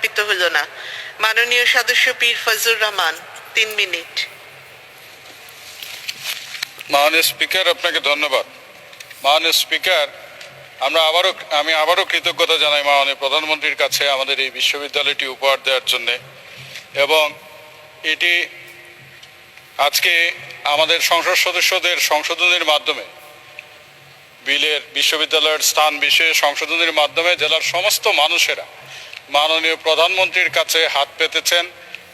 স্থাপিত হলো না। মাননীয় সদস্য পীর ফজলুর রহমান, তিন মিনিট। মাননীয় স্পিকার, আপনাকে ধন্যবাদ। মাননীয় স্পিকার, আমরা আবারও, আমি আবারও কৃতজ্ঞতা জানাই মাননীয় প্রধানমন্ত্রীর কাছে আমাদের এই বিশ্ববিদ্যালয়টি উপহার দেওয়ার জন্যে। এবং এটি আজকে আমাদের সংসদ সদস্যদের সংশোধনের মাধ্যমে, বিলের বিশ্ববিদ্যালয়ের স্থান বিশেষ সংশোধনের মাধ্যমে, জেলার সমস্ত মানুষেরা মাননীয় প্রধানমন্ত্রীর কাছে হাত পেতেছেন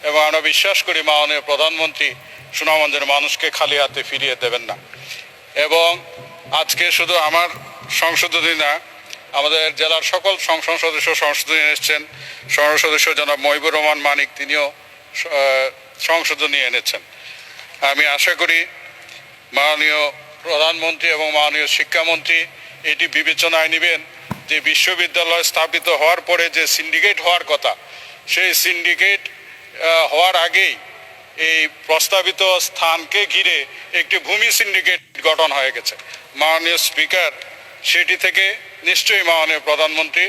এবং আমরা বিশ্বাস করি মাননীয় প্রধানমন্ত্রী সুনামগঞ্জের মানুষকে খালি হাতে ফিরিয়ে দেবেন না। এবং আজকে শুধু আমার সংশোধনী না, আমাদের জেলার সকল সংসদ সদস্য সংশোধনী এনেছেন সংসদ সদস্য জনাব মহিবুর রহমান মানিক, তিনিও সংশোধনী এনেছেন। আমি আশা করি মাননীয় প্রধানমন্ত্রী এবং মাননীয় শিক্ষামন্ত্রী এটি বিবেচনায় নেবেন যে বিশ্ববিদ্যালয় স্থাপিত হওয়ার পরে যে সিন্ডিকেট হওয়ার কথা, সেই সিন্ডিকেট হওয়ার আগেই এই প্রস্তাবিত স্থানকে ঘিরে একটি ভূমি সিন্ডিকেট গঠন হয়ে গেছে। মাননীয় স্পিকার সেটি থেকে নিশ্চয়ই মাননীয় প্রধানমন্ত্রী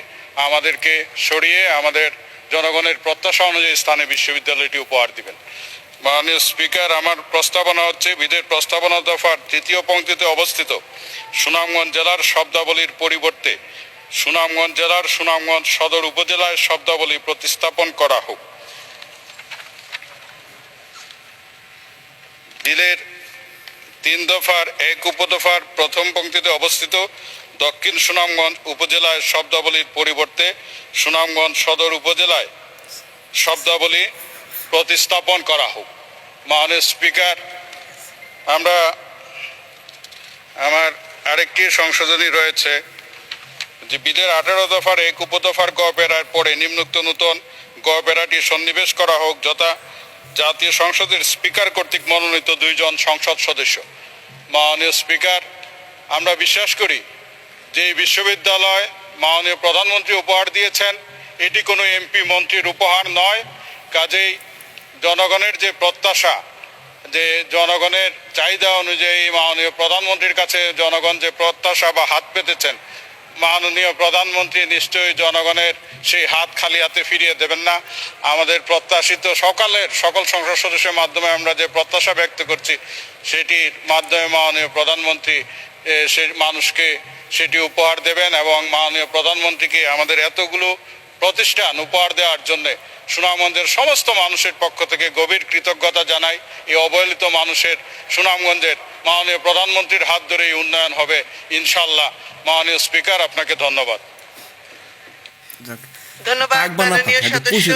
আমাদেরকে সরিয়ে আমাদের জনগণের প্রত্যাশা অনুযায়ী স্থানে বিশ্ববিদ্যালয়টি উপহার দিবেন। মাননীয় স্পিকার আমার প্রস্তাবনা হচ্ছে বিধের প্রস্তাবনা দফার তৃতীয় পংক্তিতে অবস্থিত সুনামগঞ্জ জেলার শব্দাবলীর পরিবর্তে সুনামগঞ্জ জেলার সুনামগঞ্জ সদর উপজেলায় শব্দাবলী প্রতিস্থাপন করা হোক। বিলের তিন দফার, এক উপদফার প্রথম পংক্তিতে অবস্থিত দক্ষিণ সুনামগঞ্জ উপজেলায় শব্দাবলীর পরিবর্তে সুনামগঞ্জ সদর উপজেলায় শব্দাবলী প্রতিস্থাপন করা হোক। মাননীয় স্পিকার, আমরা আমার আরেকটি সংশোধনী রয়েছে। যে বিলের আঠারো দফার এক উপদফার গড়পেরার পরে নিম্নোক্ত নূতন গড়পেরাটি সন্নিবেশ করা হোক যথা জাতীয় সংসদের স্পিকার কর্তৃক মনোনীত দুইজন সংসদ সদস্য। মাননীয় স্পিকার, আমরা বিশ্বাস করি যে বিশ্ববিদ্যালয় মাননীয় প্রধানমন্ত্রী উপহার দিয়েছেন, এটি কোনো এমপি মন্ত্রীর উপহার নয়। কাজেই জনগণের যে প্রত্যাশা, যে জনগণের চাহিদা অনুযায়ী মাননীয় প্রধানমন্ত্রীর কাছে জনগণ যে প্রত্যাশা বা হাত পেতেছেন মাননীয় প্রধানমন্ত্রী নিশ্চয়ই জনগণের সেই হাত খালি হাতে ফিরিয়ে দেবেন না। আমাদের প্রত্যাশিত সকালের সকল সংসদ সদস্যের মাধ্যমে আমরা যে প্রত্যাশা ব্যক্ত করছি, সেটির মাধ্যমে মাননীয় প্রধানমন্ত্রী সে মানুষকে সেটি উপহার দেবেন এবং মাননীয় প্রধানমন্ত্রীকে আমাদের এতগুলো প্রতিষ্ঠান উপহার দেওয়ার জন্যে সুনামগঞ্জের সমস্ত মানুষের পক্ষ থেকে গভীর কৃতজ্ঞতা জানাই। এই অবহেলিত মানুষের সুনামগঞ্জের মাননীয় প্রধানমন্ত্রীর হাত ধরে এই উন্নয়ন হবে ইনশাল্লাহ মাননীয় স্পিকার আপনাকে ধন্যবাদ। ধন্যবাদ মাননীয় সদস্য।